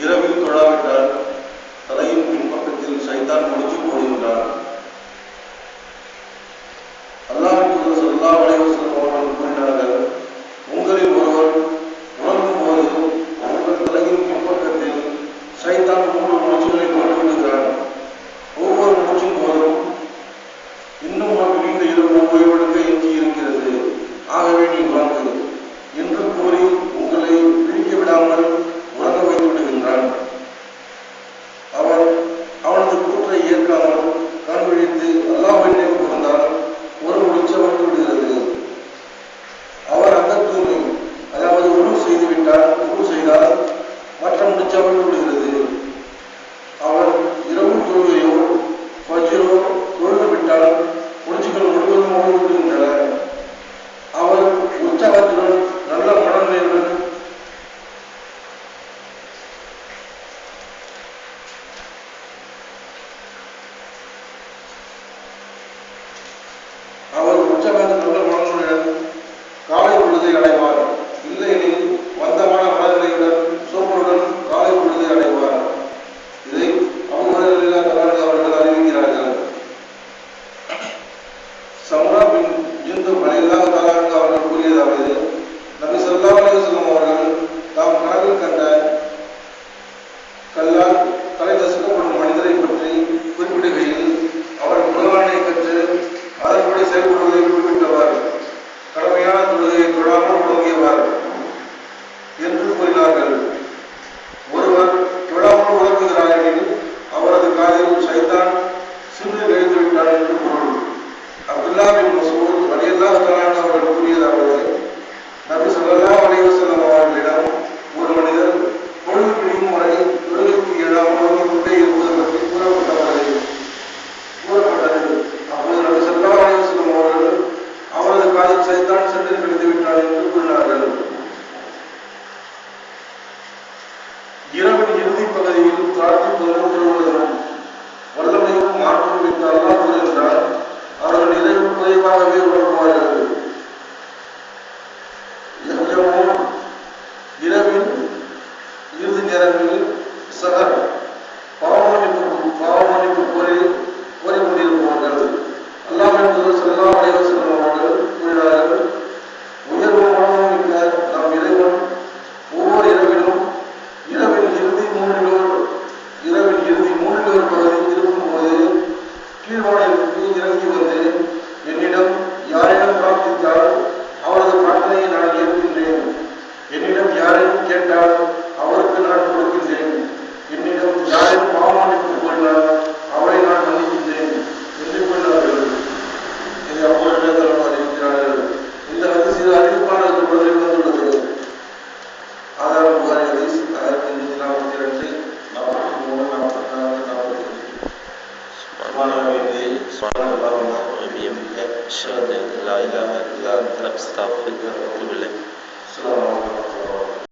இரவில் தொழாவிட்டால் தலையின் பின்பக்கத்தில் சைத்தான் முடிச்சு போடுகின்றான். அல்லாஹ் ஸல்லல்லாஹு அலைஹி வஸல்லம் அவர்கள் கூறினார்கள் உங்களில் ஒருவர் உறங்கும் போது உங்கள் தலையின் பின்பக்கத்தில் சைத்தான் மூன்று மூச்சுகளை போட்டு விடுகிறான் ஒவ்வொரு மூச்சின் போதும். இன்னும் உனக்கு நீண்ட இரவு ஓய்வெடுக்க சம்ரா பின் ஜிந்து அவர்கள் கூறியதாவது நபி ஸல்லல்லாஹு அலைஹி அவர்கள் தாம் கனவில் கண்ட சைத்தான் சென்று கழித்து விட்டார் என்று கூறினார்கள் இரவின் இறுதி பகுதியில் பிரார்த்திப்பதும் தொழுவதும் வல்லமையும் மாற்றம் விட்டு அல்லாஹ் கூறுகின்றார் அவர்கள் இரவு குறைவாகவே உணர்வார்கள் யஹ்ஜமூன் இரவின் இறுதி நேரங்களில் யாரையும் கேட்டால் அவருக்கு நான் கொடுக்கின்றேன் என்னிடம் யாரையும் பாவமன்னிப்பு கோரினால் அவரை நான் மன்னிக்கின்றேன் என்று கூறினார்கள் இதை அப்பொழுது அறிவிக்கிறார்கள் இந்த ஹதீஸில் அறிவிப்பான தொடரில் வந்துள்ளது ஆதாரம் புகாரி ஹதீஸ் ஆயிரத்தி ஐநூற்றி நாற்பத்தி ரெண்டு நாற்பத்தி மூணு நாற்பத்தி நான்கு நாற்பத்தி وبحمدك أشهد أن لا إله إلا أنت أستغفرك وأتوب إليك So